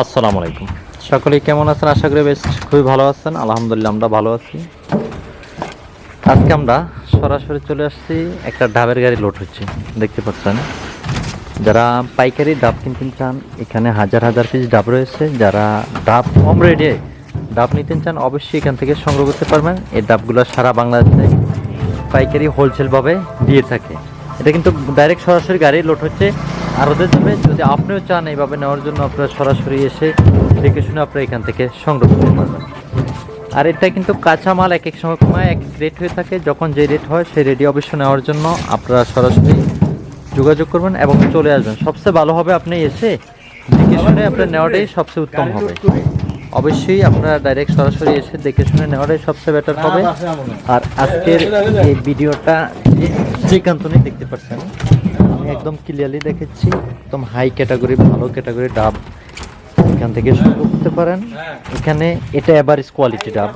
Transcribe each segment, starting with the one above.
আসসালামু আলাইকুম। সকলেই কেমন আছেন? আশা করি বেশ খুবই ভালো আছেন। আলহামদুলিল্লাহ আমরা ভালো আছি। আজকে আমরা সরাসরি চলে আসছি একটা ডাবের গাড়ি লোড হচ্ছে। দেখতে পাচ্ছেন? যারা পাইকারি ডাব কিনতে চান, এখানে হাজার হাজার পিস ডাব রয়েছে। যারা ডাব কম রেটে ডাব নিতে চান, অবশ্যই এখান থেকে সংগ্রহ করতে পারবেন। এই ডাবগুলো সারা বাংলাদেশে পাইকারি হোলসেলভাবে দিয়ে থাকে। এটা কিন্তু ডাইরেক্ট সরাসরি গাড়ি লোড হচ্ছে। আর ওদের যাবে যদি আপনিও চান এইভাবে নেওয়ার জন্য, আপনারা সরাসরি এসে দেখে শুনে আপনারা এখান থেকে সংগ্রহ করতে পারবেন। আর এটা কিন্তু কাঁচা মাল এক এক সময় সময় এক রেট হয়ে থাকে। যখন যে রেট হয়, সেই রেডি অবশ্য নেওয়ার জন্য আপনারা সরাসরি যোগাযোগ করবেন এবং চলে আসবেন। সবচেয়ে ভালো হবে আপনি এসে দেখে শুনে আপনার নেওয়াটাই সবচেয়ে উত্তম হবে। অবশ্যই আপনারা ডাইরেক্ট সরাসরি এসে দেখে শুনে নেওয়াটাই সবচেয়ে বেটার হবে। আর আজকের এই ভিডিওটা যে- কান্তনে দেখতে পাচ্ছেন, আমি একদম ক্লিয়ারলি দেখেছি। একদম হাই ক্যাটাগরি ভালো ক্যাটাগরি ডাব এখান থেকে শুরু করতে পারেন। এখানে এটা এভারেজ কোয়ালিটি ডাব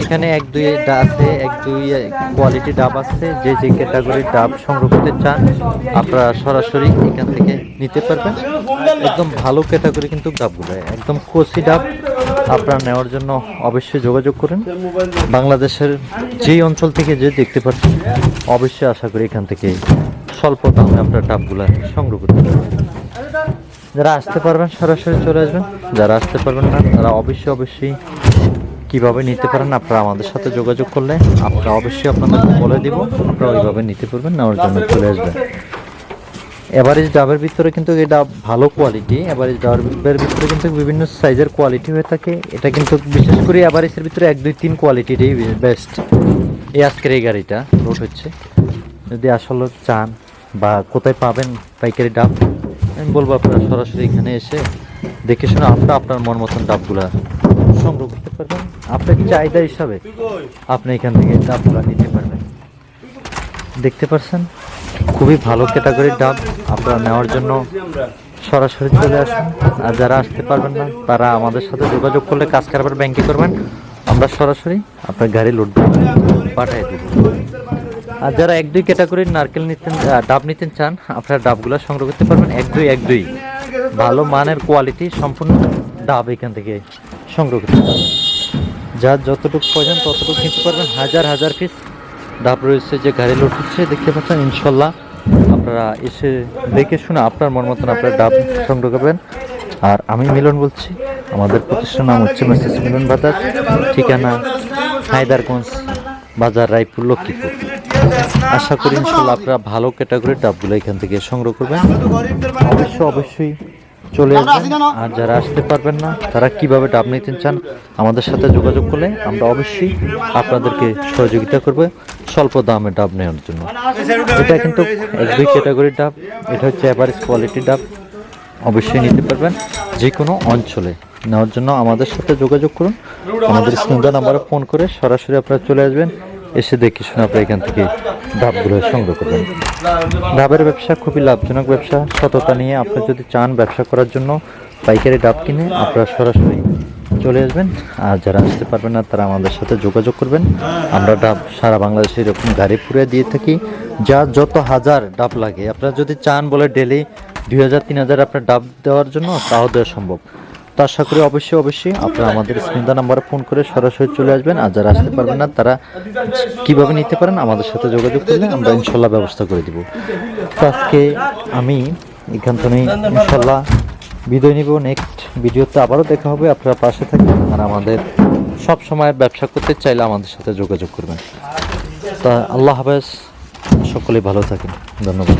এখানে এক, দুই আছে, এক, দুই কোয়ালিটি ডাব আছে। যে যে ক্যাটাগরির ডাব সংগ্রহ করতে চান, আপনারা সরাসরি এখান থেকে নিতে পারবেন। একদম ভালো ক্যাটাগরি কিন্তু ডাবগুলো একদম কচি ডাব আপনারা নেওয়ার জন্য অবশ্যই যোগাযোগ করেন। বাংলাদেশের যেই অঞ্চল থেকে যে দেখতে পাচ্ছেন, অবশ্যই আশা করি এখান থেকে স্বল্প দামে আপনার ডাবগুলো সংগ্রহ করতে পারবেন। যারা আসতে পারবেন, সরাসরি চলে আসবেন। যারা আসতে পারবেন না, তারা অবশ্যই অবশ্যই কীভাবে নিতে পারেন, আপনারা আমাদের সাথে যোগাযোগ করলে আমরা অবশ্যই আপনাদের বলে দিব। আপনারা ওইভাবে নিতে পারবেন, নেওয়ার জন্য চলে আসবেন। এভারেজ ডাবের ভিতরে কিন্তু ডাব ভালো কোয়ালিটি এভারেজ ডাবের ভিতরে কিন্তু বিভিন্ন সাইজের কোয়ালিটি হয়ে থাকে। এটা কিন্তু বিশেষ করে এভারেজের ভিতরে এক, দুই, তিন কোয়ালিটিরই বেস্ট এই আজকের এই গাড়িটা লোড হচ্ছে। যদি আসলে চান বা কোথায় পাবেন পাইকারি ডাব আমি বলব আপনারা সরাসরি এখানে এসে দেখে শুনে আপনারা আপনার মন মতন ডাবগুলা সংগ্রহ করতে পারবেন। আপনার চাহিদা হিসাবে আপনি এখান থেকে ডাবগুলা নিতে পারবেন। দেখতে পাচ্ছেন খুবই ভালো ক্যাটাগরির ডাব আপনারা নেওয়ার জন্য সরাসরি চলে আসুন আর যারা আসতে পারবেন না, তারা আমাদের সাথে যোগাযোগ করলে কাজ কারবার ব্যাংকে করবেন। আমরা সরাসরি আপনার গাড়ি লোড পাঠিয়ে দেব। আর যারা এক দুই ক্যাটাগরির নারকেল নিতেন ডাব নিতেন চান, আপনারা ডাবগুলো সংগ্রহ করতে পারবেন। এক দুই এক দুই। ভালো মানের কোয়ালিটি সম্পূর্ণ ডাব এখান থেকে সংগ্রহ করতে পারবেন। যার যতটুকু প্রয়োজন ততটুকু নিতে পারবেন। হাজার হাজার পিস ডাব রয়েছে যে গাড়ি লোড হচ্ছে দেখতে পাচ্ছেন, ইনশাল্লাহ আপনারা এসে দেখে শুনে আপনার মন মতন আপনার ডাব সংগ্রহ করবেন। আর আমি মিলন বলছি, আমাদের প্রতিষ্ঠান নাম হচ্ছে মেসেজ মিলন বাজার ঠিকানা হায়দারগঞ্জ, বাজার রায়পুর, লক্ষ্মীপুর। আশা করি ইনশাল্লাহ আপনারা ভালো ক্যাটাগরির ডাবগুলো এখান থেকে সংগ্রহ করবেন। অবশ্যই অবশ্যই চলে আসবেন। আর যারা আসতে পারবেন না তারা কীভাবে ডাব নিতে চান আমাদের সাথে যোগাযোগ করলে আমরা অবশ্যই আপনাদেরকে সহযোগিতা করবে স্বল্প দামে ডাব নেওয়ার জন্য। এটা কিন্তু এক দুই ক্যাটাগরির ডাব এটা হচ্ছে অ্যাভারেজ কোয়ালিটি ডাব অবশ্যই নিতে পারবেন যে কোনো অঞ্চলে। নেওয়ার জন্য আমাদের সাথে যোগাযোগ করুন। আমাদের স্ক্রিনটা নাম্বারে ফোন করে সরাসরি আপনারা চলে আসবেন। এসে দেখে শুনে আপনারা এখান থেকে ডাবগুলো সংগ্রহ করবেন। ডাবের ব্যবসা খুবই লাভজনক ব্যবসা। সততা নিয়ে আপনি যদি চান ব্যবসা করার জন্য, পাইকারি ডাব কিনে আপনারা সরাসরি চলে আসবেন। আর যারা আসতে পারবেন না, তারা আমাদের সাথে যোগাযোগ করবেন। আমরা ডাব সারা বাংলাদেশে এরকম গাড়ি পুরে দিয়ে থাকি, যা যত হাজার ডাব লাগে। আপনারা যদি চান বলে ডেলি দুই হাজার, তিন হাজার আপনার ডাব দেওয়ার জন্য, তাও দেওয়া সম্ভব। তো আশা করি অবশ্যই অবশ্যই আপনারা আমাদের স্ক্রিনদা নাম্বারে ফোন করে সরাসরি চলে আসবেন। আর যারা আসতে পারবেন না, তারা কীভাবে নিতে পারেন, আমাদের সাথে যোগাযোগ করলে আমরা ইনশাল্লাহ ব্যবস্থা করে দিব। তো আজকে আমি এখান থেকে ইনশাল্লাহ বিদায় নিব। নেক্সট ভিডিওতে আবারও দেখা হবে। আপনারা পাশে থাকবেন আর আমাদের সব সময় ব্যবসা করতে চাইলে আমাদের সাথে যোগাযোগ করবেন। তা আল্লাহ হাফেজ। সকলেই ভালো থাকেন। ধন্যবাদ।